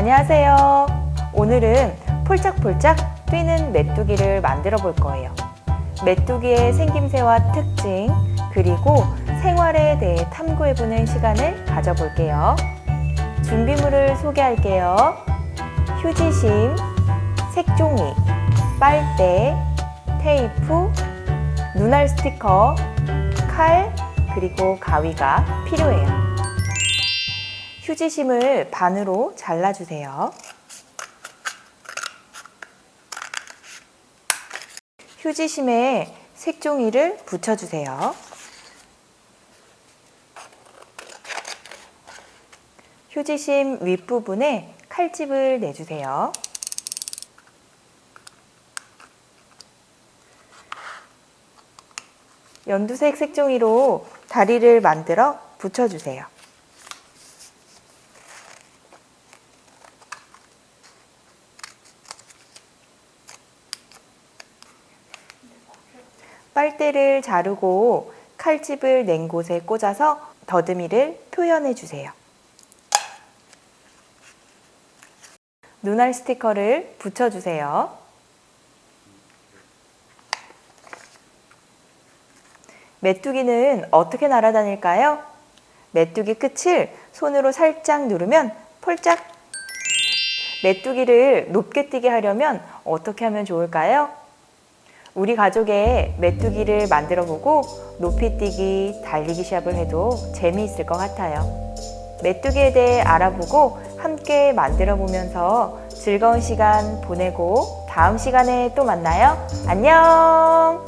안녕하세요. 오늘은 폴짝폴짝 뛰는 메뚜기를 만들어 볼 거예요. 메뚜기의 생김새와 특징, 그리고 생활에 대해 탐구해 보는 시간을 가져볼게요. 준비물을 소개할게요. 휴지심, 색종이, 빨대, 테이프, 눈알 스티커, 칼, 그리고 가위가 필요해요. 휴지심을 반으로 잘라주세요. 휴지심에 색종이를 붙여주세요. 휴지심 윗부분에 칼집을 내주세요. 연두색 색종이로 다리를 만들어 붙여주세요. 빨대를 자르고 칼집을 낸 곳에 꽂아서 더듬이를 표현해 주세요. 눈알 스티커를 붙여주세요. 메뚜기는 어떻게 날아다닐까요? 메뚜기 끝을 손으로 살짝 누르면 폴짝 메뚜기를 높게 뛰게 하려면 어떻게 하면 좋을까요? 우리 가족의 메뚜기를 만들어 보고 높이 뛰기, 달리기 시합을 해도 재미있을 것 같아요. 메뚜기에 대해 알아보고 함께 만들어 보면서 즐거운 시간 보내고 다음 시간에 또 만나요. 안녕!